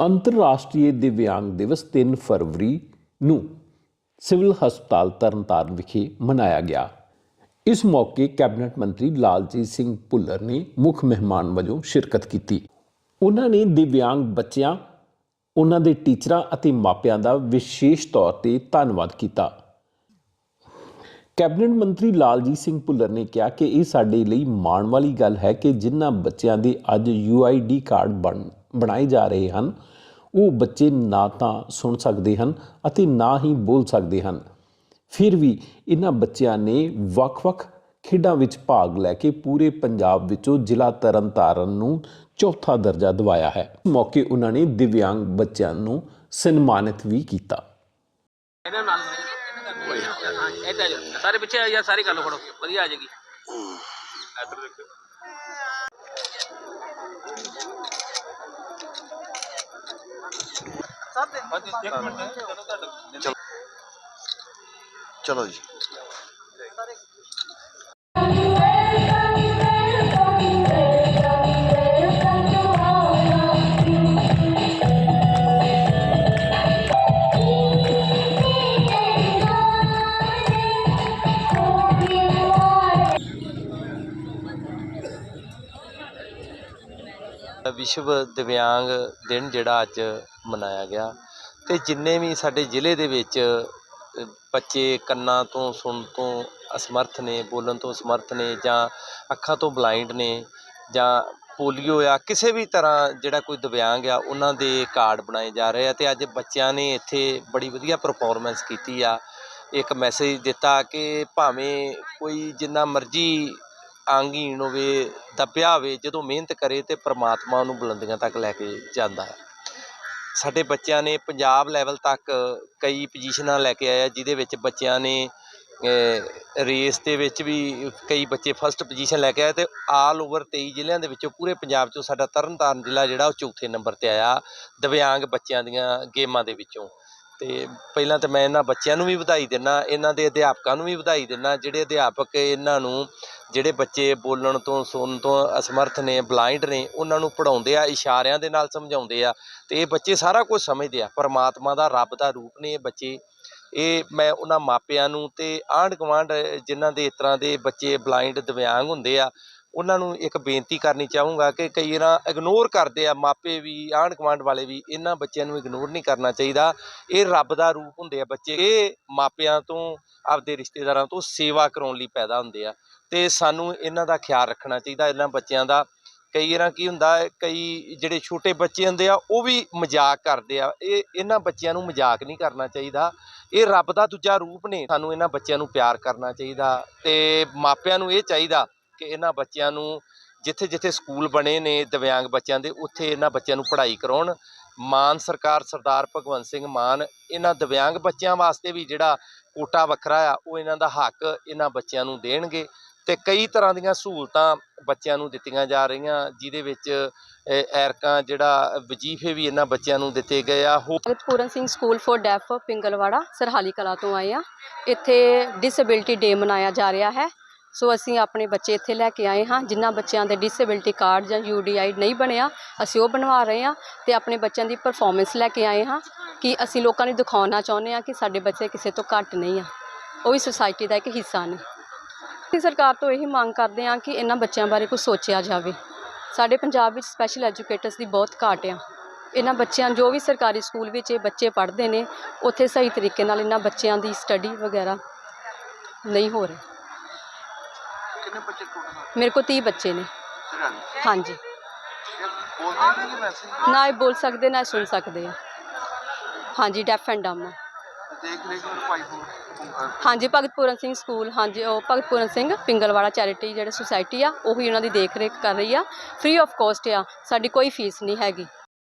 ਅੰਤਰਰਾਸ਼ਟਰੀ ਦਿਵਿਆਂਗ ਦਿਵਸ 3 ਫਰਵਰੀ ਨੂੰ ਸਿਵਲ ਹਸਪਤਾਲ ਤਰਨਤਾਰਨ ਵਿਖੇ ਮਨਾਇਆ ਗਿਆ। ਇਸ ਮੌਕੇ ਕੈਬਨਿਟ ਮੰਤਰੀ ਲਾਲਜੀਤ ਸਿੰਘ ਭੁੱਲਰ ਨੇ ਮੁੱਖ ਮਹਿਮਾਨ ਵਜੋਂ ਸ਼ਿਰਕਤ ਕੀਤੀ। ਉਹਨਾਂ ਨੇ ਦਿਵਿਆਂਗ ਬੱਚਿਆਂ, ਉਹਨਾਂ ਦੇ ਟੀਚਰਾਂ ਅਤੇ ਮਾਪਿਆਂ ਦਾ ਵਿਸ਼ੇਸ਼ ਤੌਰ ਤੇ ਧੰਨਵਾਦ ਕੀਤਾ। ਕੈਬਨਿਟ ਮੰਤਰੀ ਲਾਲਜੀਤ ਸਿੰਘ ਭੁੱਲਰ ਨੇ ਕਿਹਾ ਕਿ ਇਹ ਸਾਡੇ ਲਈ ਮਾਣ ਵਾਲੀ ਗੱਲ ਹੈ ਕਿ ਜਿਨ੍ਹਾਂ ਬੱਚਿਆਂ ਦੇ ਅੱਜ UID ਕਾਰਡ ਬਣ ਬਣਾਏ ਜਾ ਰਹੇ ਹਨ ਉਹ ਬੱਚੇ ਨਾ ਤਾਂ ਸੁਣ ਸਕਦੇ ਹਨ ਅਤੇ ਨਾ ਹੀ ਬੋਲ ਸਕਦੇ ਹਨ। ਫਿਰ ਵੀ ਇਹਨਾਂ ਬੱਚਿਆਂ ਨੇ ਵੱਖ-ਵੱਖ ਖੇਡਾਂ ਵਿੱਚ ਭਾਗ ਲੈ ਕੇ ਪੂਰੇ ਪੰਜਾਬ ਵਿੱਚੋਂ ਜ਼ਿਲ੍ਹਾ ਤਰਨਤਾਰਨ ਨੂੰ ਚੌਥਾ ਦਰਜਾ ਦਿਵਾਇਆ ਹੈ। ਮੌਕੇ ਉਹਨਾਂ ਨੇ ਦਿਵਿਆਂਗ ਬੱਚਿਆਂ ਨੂੰ ਸਨਮਾਨਿਤ ਵੀ ਕੀਤਾ। ਇਹਨਾਂ ਨਾਲ ਹਾਂ ਇੱਧਰ ਆ ਜਾਓ। ਸਾਰੇ ਪਿੱਛੇ ਆ ਯਾਰ ਸਾਰੀ ਗੱਲ ਫੜੋ। ਵਧੀਆ ਆ ਜਾਏਗੀ। ਇੱਧਰ ਦੇਖੋ ਤੁਹਾਡਾ ਚਲੋ ਜੀ। ਵਿਸ਼ਵ ਦਿਵਿਆਂਗ ਦਿਨ ਜਿਹੜਾ ਅੱਜ ਮਨਾਇਆ ਗਿਆ। ਤੇ ਜਿੰਨੇ ਵੀ ਸਾਡੇ ਜ਼ਿਲ੍ਹੇ ਦੇ ਵਿੱਚ ਬੱਚੇ ਕੰਨਾਂ ਤੋਂ ਸੁਣਨ ਤੋਂ ਅਸਮਰਥ ਨੇ, ਬੋਲਣ ਤੋਂ ਅਸਮਰਥ ਨੇ ਜਾਂ ਅੱਖਾਂ ਤੋਂ ਬਲਾਈਂਡ ਨੇ ਜਾਂ ਪੋਲੀਓ ਆ ਕਿਸੇ ਵੀ ਤਰ੍ਹਾਂ ਜਿਹੜਾ ਕੋਈ ਦਿਵਿਆਂਗ ਆ, ਉਹਨਾਂ ਦੇ ਕਾਰਡ ਬਣਾਏ ਜਾ ਰਹੇ ਆ ਤੇ ਅੱਜ ਬੱਚਿਆਂ ਨੇ ਇੱਥੇ ਬੜੀ ਵਧੀਆ ਪਰਫਾਰਮੈਂਸ ਕੀਤੀ ਆ। ਇੱਕ ਮੈਸੇਜ ਦਿੱਤਾ ਕਿ ਭਾਵੇਂ ਕੋਈ ਜਿੰਨਾ ਮਰਜ਼ੀ ਅੰਗਹੀਣ ਹੋਵੇ, ਦੱਬਿਆ ਹੋਵੇ, ਜਦੋਂ ਮਿਹਨਤ ਕਰੇ ਤੇ ਪ੍ਰਮਾਤਮਾ ਉਹਨੂੰ ਬੁਲੰਦੀਆਂ ਤੱਕ ਲੈ ਕੇ ਜਾਂਦਾ ਹੈ। ਸਾਡੇ ਬੱਚਿਆਂ ਨੇ ਪੰਜਾਬ ਲੈਵਲ ਤੱਕ ਕਈ ਪੋਜੀਸ਼ਨਾਂ ਲੈ ਕੇ ਆਇਆ, ਜਿਹਦੇ ਵਿੱਚ ਬੱਚਿਆਂ ਨੇ ਰੇਸ ਦੇ ਵਿੱਚ ਵੀ ਕਈ ਬੱਚੇ ਫਸਟ ਪੋਜੀਸ਼ਨ ਲੈ ਕੇ ਆਏ ਤੇ ਆਲ ਓਵਰ 23 ਜ਼ਿਲ੍ਹਿਆਂ ਦੇ ਵਿੱਚੋਂ ਪੂਰੇ ਪੰਜਾਬ ਚੋਂ ਸਾਡਾ ਤਰਨਤਾਰਨ ਜ਼ਿਲ੍ਹਾ ਜਿਹੜਾ ਉਹ ਚੌਥੇ ਨੰਬਰ ਤੇ ਆਇਆ, ਦਿਵਿਆਂਗ ਬੱਚਿਆਂ ਦੀਆਂ ਗੇਮਾਂ ਦੇ ਵਿੱਚੋਂ। ਤੇ ਪਹਿਲਾਂ ਤਾਂ ਮੈਂ ਇਹਨਾਂ ਬੱਚਿਆਂ ਨੂੰ ਵੀ ਵਧਾਈ ਦਿੰਦਾ ਇਹਨਾਂ ਦੇ ਅਧਿਆਪਕਾਂ ਨੂੰ ਵੀ ਵਧਾਈ ਦਿੰਦਾ ਜਿਹੜੇ ਅਧਿਆਪਕ ਇਹਨਾਂ ਨੂੰ ਜਿਹੜੇ ਬੱਚੇ ਬੋਲਣ ਤੋਂ, ਸੁਣਨ ਤੋਂ ਅਸਮਰਥ ਨੇ ਬਲਾਈਂਡ ਨੇ, ਉਹਨਾਂ ਨੂੰ ਪੜਾਉਂਦੇ ਆ, ਇਸ਼ਾਰਿਆਂ ਦੇ ਨਾਲ ਸਮਝਾਉਂਦੇ ਆ ਤੇ ਇਹ ਬੱਚੇ ਸਾਰਾ ਕੁਝ ਸਮਝਦੇ ਆ। ਪਰਮਾਤਮਾ ਦਾ ਰੱਬ ਦਾ ਰੂਪ ਨੇ ਇਹ ਬੱਚੇ। ਇਹ ਮੈਂ ਉਹਨਾਂ ਮਾਪਿਆਂ ਨੂੰ ਤੇ ਆਂਢ ਗੁਆਂਢ ਜਿਨ੍ਹਾਂ ਦੇ ਇਸ ਤਰ੍ਹਾਂ ਦੇ ਬੱਚੇ ਬਲਾਈਂਡ ਦਿਵਿਆਂਗ ਹੁੰਦੇ ਆ, ਉਹਨਾਂ ਨੂੰ ਇੱਕ ਬੇਨਤੀ ਕਰਨੀ ਚਾਹੂੰਗਾ ਕਿ ਕਈ ਨਾ ਇਗਨੋਰ ਕਰਦੇ ਆ, ਮਾਪੇ ਵੀ ਆਂਢ ਗੁਆਂਢ ਵਾਲੇ ਵੀ, ਇਹਨਾਂ ਬੱਚਿਆਂ ਨੂੰ ਇਗਨੋਰ ਨਹੀਂ ਕਰਨਾ ਚਾਹੀਦਾ। ਇਹ ਰੱਬ ਦਾ ਰੂਪ ਹੁੰਦੇ ਆ ਬੱਚੇ। ਇਹ ਮਾਪਿਆਂ ਤੋਂ ਆਪਦੇ ਰਿਸ਼ਤੇਦਾਰਾਂ ਤੋਂ ਸੇਵਾ ਕਰਾਉਣ ਲਈ ਪੈਦਾ ਹੁੰਦੇ ਆ। ਤੇ ਸਾਨੂੰ ਇਹਨਾਂ ਦਾ ਖਿਆਲ ਰੱਖਣਾ ਚਾਹੀਦਾ ਇਹਨਾਂ ਬੱਚਿਆਂ ਦਾ। ਕਈ ਵਾਰਾਂ ਕੀ ਹੁੰਦਾ ਹੈ, ਕਈ ਜਿਹੜੇ ਛੋਟੇ ਬੱਚੇ ਹੁੰਦੇ ਆ ਉਹ ਵੀ ਮਜ਼ਾਕ ਕਰਦੇ ਆ। ਇਹ ਇਹਨਾਂ ਬੱਚਿਆਂ ਨੂੰ ਮਜ਼ਾਕ ਨਹੀਂ ਕਰਨਾ ਚਾਹੀਦਾ। ਇਹ ਰੱਬ ਦਾ ਦੂਜਾ ਰੂਪ ਨੇ। ਸਾਨੂੰ ਇਹਨਾਂ ਬੱਚਿਆਂ ਨੂੰ ਪਿਆਰ ਕਰਨਾ ਚਾਹੀਦਾ। ਤੇ ਮਾਪਿਆਂ ਨੂੰ ਇਹ ਚਾਹੀਦਾ ਕਿ ਇਹਨਾਂ ਬੱਚਿਆਂ ਨੂੰ ਜਿੱਥੇ ਜਿੱਥੇ ਸਕੂਲ ਬਣੇ ਨੇ ਦਿਵਿਆਂਗ ਬੱਚਿਆਂ ਦੇ ਉੱਥੇ ਇਹਨਾਂ ਬੱਚਿਆਂ ਨੂੰ ਪੜ੍ਹਾਈ ਕਰਾਉਣ। ਮਾਨ ਸਰਕਾਰ ਸਰਦਾਰ ਭਗਵੰਤ ਸਿੰਘ ਮਾਨ ਇਹਨਾਂ ਦਿਵਿਆਂਗ ਬੱਚਿਆਂ ਵਾਸਤੇ ਵੀ ਜਿਹੜਾ ਕੋਟਾ ਵੱਖਰਾ ਆ, ਉਹ ਇਹਨਾਂ ਦਾ ਹੱਕ ਇਹਨਾਂ ਬੱਚਿਆਂ ਨੂੰ ਦੇਣਗੇ ਤੇ ਕਈ ਤਰ੍ਹਾਂ ਦੀਆਂ ਸਹੂਲਤਾਂ ਬੱਚਿਆਂ ਨੂੰ ਦਿੱਤੀਆਂ ਜਾ ਰਹੀਆਂ, ਜਿਹਦੇ ਵਿੱਚ ਐਰਕਾਂ ਜਿਹੜਾ ਵਜ਼ੀਫੇ ਵੀ ਇਹਨਾਂ ਬੱਚਿਆਂ ਨੂੰ ਦਿੱਤੇ ਗਏ ਆ, ਹੋ Puran Singh school for deaf Pingalwara, Sarhali Kalan ਤੋਂ ਆਏ ਆ। ਇੱਥੇ ਡਿਸੇਬਿਲਟੀ ਡੇ ਮਨਾਇਆ ਜਾ ਰਿਹਾ ਹੈ। ਸੋ ਅਸੀਂ ਆਪਣੇ ਬੱਚੇ ਇੱਥੇ ਲੈ ਕੇ ਆਏ ਹਾਂ, ਜਿਨ੍ਹਾਂ ਬੱਚਿਆਂ ਦੇ ਡਿਸੇਬਿਲਟੀ ਕਾਰਡ ਜਾਂ ਯੂਡੀਆਈ ਨਹੀਂ ਬਣਿਆ, ਅਸੀਂ ਉਹ ਬਣਵਾ ਰਹੇ ਹਾਂ ਤੇ ਆਪਣੇ ਬੱਚਿਆਂ ਦੀ ਪਰਫਾਰਮੈਂਸ ਲੈ ਕੇ ਆਏ ਹਾਂ ਕਿ ਅਸੀਂ ਲੋਕਾਂ ਨੂੰ ਦਿਖਾਉਣਾ ਚਾਹੁੰਦੇ ਹਾਂ ਕਿ ਸਾਡੇ ਬੱਚੇ ਕਿਸੇ ਤੋਂ ਘੱਟ ਨਹੀਂ ਆ। ਉਹ ਵੀ ਸੁਸਾਇਟੀ ਦਾ ਇੱਕ ਹਿੱਸਾ ਨੇ। ਅਸੀਂ ਸਰਕਾਰ ਤੋਂ ਇਹੀ ਮੰਗ ਕਰਦੇ ਹਾਂ ਕਿ ਇਹਨਾਂ ਬੱਚਿਆਂ ਬਾਰੇ ਕੁਝ ਸੋਚਿਆ ਜਾਵੇ। ਸਾਡੇ ਪੰਜਾਬ ਵਿੱਚ ਸਪੈਸ਼ਲ ਐਜੂਕੇਟਰਸ ਦੀ ਬਹੁਤ ਘਾਟ ਆ। ਇਹਨਾਂ ਬੱਚਿਆਂ, ਜੋ ਵੀ ਸਰਕਾਰੀ ਸਕੂਲ ਵਿੱਚ ਇਹ ਬੱਚੇ ਪੜ੍ਹਦੇ ਨੇ, ਉੱਥੇ ਸਹੀ ਤਰੀਕੇ ਨਾਲ ਇਹਨਾਂ ਬੱਚਿਆਂ ਦੀ ਸਟੱਡੀ ਵਗੈਰਾ ਨਹੀਂ ਹੋ ਰਹੀ। ਕਿੰਨੇ ਬੱਚੇ ਟੋਟਲ ਮੇਰੇ ਕੋਲ 30 ਬੱਚੇ ਨੇ। ਹਾਂਜੀ। ਬੋਲਦੇ ਨਹੀਂ ਵੈਸੇ ਨਾ ਇਹ ਬੋਲ ਸਕਦੇ ਨਾ ਇਹ ਸੁਣ ਸਕਦੇ ਆ। ਹਾਂਜੀ ਡੈਫ ਐਂਡ ਡੰਮ ਦੇਖ ਰੇਖ ਨੂੰ ਭਾਈ ਹੋ ਹਾਂਜੀ ਭਗਤ ਪੂਰਨ ਸਿੰਘ ਸਕੂਲ। ਹਾਂਜੀ ਉਹ ਭਗਤ ਪੂਰਨ ਸਿੰਘ ਪਿੰਗਲਵਾੜਾ ਚੈਰਿਟੀ ਜਿਹੜੇ ਸੁਸਾਇਟੀ ਆ ਉਹੀ ਉਹਨਾਂ ਦੀ ਦੇਖ ਰੇਖ ਕਰ ਰਹੀ ਆ। ਫ੍ਰੀ ਆਫ ਕਾਸਟ ਆ ਸਾਡੀ ਕੋਈ ਫੀਸ ਨਹੀਂ ਹੈਗੀ।